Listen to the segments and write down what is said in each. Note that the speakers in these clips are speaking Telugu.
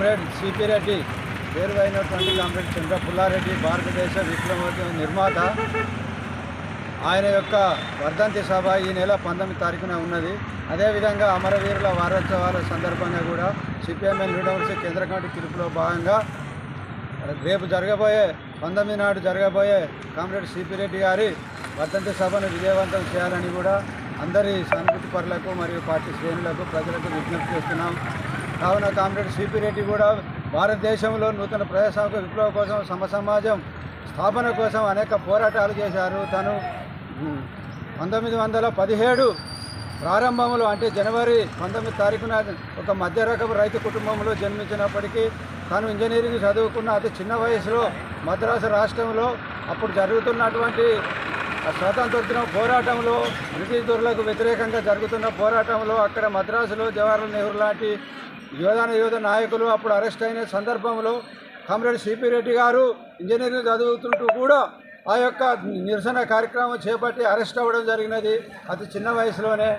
కామ్రేడ్ సిపి రెడ్డి పేరువైనటువంటి కామ్రేడ్ చంద్ర పుల్లారెడ్డి భారతదేశ విప్లవ నిర్మాత. ఆయన యొక్క వర్ధంతి సభ ఈ నెల పంతొమ్మిది తారీఖున ఉన్నది. అదేవిధంగా అమరవీరుల వారోత్సవాల సందర్భంగా కూడా సిపిఎంఎల్ యూనివర్సిటీ కేంద్ర కమిటీ పిలుపులో భాగంగా రేపు జరగబోయే పంతొమ్మిది నాడు జరగబోయే కామ్రేడ్ సిపి రెడ్డి గారి వర్ధంతి సభను విజయవంతం చేయాలని కూడా అందరి సానుభూతి పరులకు మరియు పార్టీ శ్రేణులకు ప్రజలకు విజ్ఞప్తి చేస్తున్నాం. కావున కామ్రేడ్ సిపి రెడ్డి కూడా భారతదేశంలో నూతన ప్రజాస్వామిక విప్లవం కోసం సమ సమాజం స్థాపన కోసం అనేక పోరాటాలు చేశారు. తను పంతొమ్మిది వందల పదిహేడు ప్రారంభంలో అంటే జనవరి పంతొమ్మిది తారీఖున ఒక మధ్య రకపు రైతు కుటుంబంలో జన్మించినప్పటికీ తాను ఇంజనీరింగ్ చదువుకున్న అతి చిన్న వయసులో మద్రాసు రాష్ట్రంలో అప్పుడు జరుగుతున్నటువంటి ఆ స్వాతంత్రోద్యమ పోరాటంలో బ్రిటిష్ దొరలకు వ్యతిరేకంగా జరుగుతున్న పోరాటంలో అక్కడ మద్రాసులో జవహర్లాల్ నెహ్రూ లాంటి యువదాన యువత నాయకులు అప్పుడు అరెస్ట్ అయిన సందర్భంలో కామ్రేడ్ సిపి రెడ్డి గారు ఇంజనీరింగ్ చదువుతుంటూ కూడా ఆ యొక్క నిరసన కార్యక్రమం చేపట్టి అరెస్ట్ అవ్వడం జరిగినది. అతి చిన్న వయసులోనే.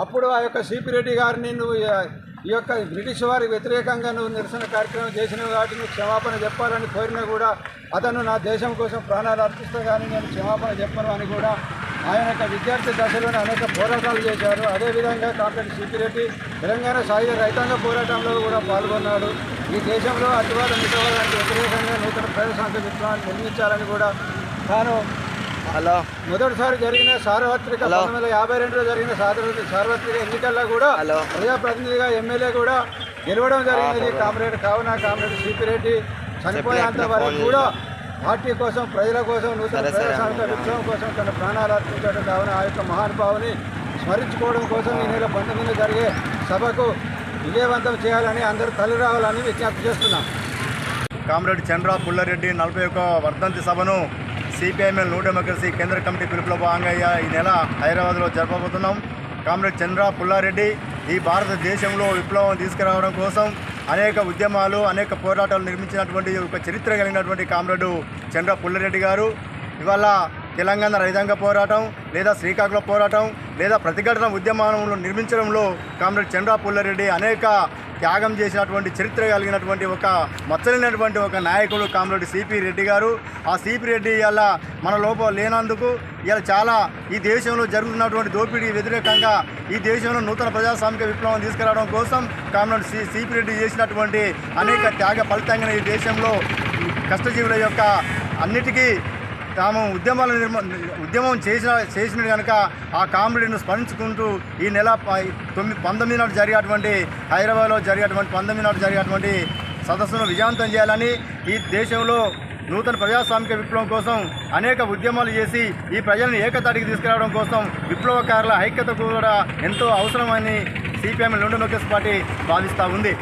అప్పుడు ఆ యొక్క సిపి రెడ్డి గారిని నువ్వు ఈ- ఈ యొక్క బ్రిటిష్ వారికి వ్యతిరేకంగా నువ్వు నిరసన కార్యక్రమం చేసినవి కాబట్టి నువ్వు క్షమాపణ చెప్పాలని కోరినా కూడా అతను నా దేశం కోసం ప్రాణాలు అర్పిస్తా కానీ నేను క్షమాపణ చెప్పను అని కూడా ఆయన యొక్క విద్యార్థి దశలోనే అనేక పోరాటాలు చేశారు. అదేవిధంగా కాంగ్రెస్ సిపిరెడ్డి తెలంగాణ సాయుధ రైతాంగ పోరాటంలో కూడా పాల్గొన్నాడు. ఈ దేశంలో అతివాద మితవాదానికి వ్యతిరేకంగా నూతన ప్రజాస్వామ్య విప్లవాన్ని నిర్మించాలని కూడా తాను హలో. మొదటిసారి జరిగిన సార్వత్రిక. పంతొమ్మిది వందల యాభై రెండులో జరిగిన సార్వత్రిక సార్వత్రిక ఎన్నికల్లో కూడా హలో. ప్రజాప్రతినిధిగా ఎమ్మెల్యే కూడా గెలవడం జరిగినది కామ్రేడ్ కావున కామ్రేడ్ సిపిరెడ్డి చనిపోయేంత వరకు కూడా పార్టీ కోసం ప్రజల కోసం నూతన ప్రజాస్వామిక. విప్లవం కోసం తన ప్రాణాలు అర్పించాడు కావున ఆ యొక్క మహానుభావుని స్మరించుకోవడం కోసం ఈ నెల పంతొమ్మిది జరిగే సభకు విజయవంతం చేయాలని అందరూ తల్లి రావాలని విజ్ఞప్తి చేస్తున్నాం కామ్రేడ్ చంద్ర పుల్లారెడ్డి నలభై ఒక్క వర్ధంతి సభను సిపిఐఎంఎల్ న్యూ డెమోక్రసీ కేంద్ర కమిటీ పిలుపులో భాగంగా ఈ- ఈ నెల హైదరాబాద్లో జరపబోతున్నాం కామ్రేడ్ చంద్ర పుల్లారెడ్డి ఈ భారతదేశంలో విప్లవం తీసుకురావడం కోసం అనేక ఉద్యమాలు అనేక పోరాటాలు నిర్మించినటువంటి ఒక చరిత్ర కలిగినటువంటి కామ్రేడు చంద్ర పుల్లరెడ్డి గారు. ఇవాళ తెలంగాణ రైతాంగ పోరాటం లేదా శ్రీకాకుళం పోరాటం లేదా ప్రతిఘటన ఉద్యమానంలో నిర్మించడంలో కామ్రేడ్ చంద్ర పుల్లారెడ్డి అనేక త్యాగం చేసినటువంటి చరిత్ర కలిగినటువంటి ఒక మచ్చలైనటువంటి ఒక నాయకుడు కామ్రేడ్ సిపి రెడ్డి గారు. ఆ సిపి రెడ్డి అలా మన లోపల లేనందుకు ఇలా చాలా ఈ దేశంలో జరుగుతున్నటువంటి దోపిడీ వ్యతిరేకంగా ఈ దేశంలో నూతన ప్రజాస్వామిక విప్లవం తీసుకురావడం కోసం కామ్రేడ్ సి సిపి రెడ్డి చేసినటువంటి అనేక త్యాగ ఫలితంగా ఈ దేశంలో కష్టజీవుల యొక్క అన్నిటికీ తాము ఉద్యమాల నిర్మ ఉద్యమం చేసిన చేసిన కనుక ఆ కామ్రేడ్ను స్మరించుకుంటూ ఈ నెల తొమ్మిది పంతొమ్మిది నాడు జరిగేటువంటి హైదరాబాద్లో జరిగేటువంటి పంతొమ్మిది నాడు జరిగేటువంటి సదస్సును విజయవంతం చేయాలని ఈ దేశంలో నూతన ప్రజాస్వామిక విప్లవం కోసం అనేక ఉద్యమాలు చేసి ఈ ప్రజలను ఏకతాటికి తీసుకురావడం కోసం విప్లవకారుల ఐక్యత కూడా ఎంతో అవసరమని సిపిఎం నుండి పార్టీ భావిస్తూ ఉంది.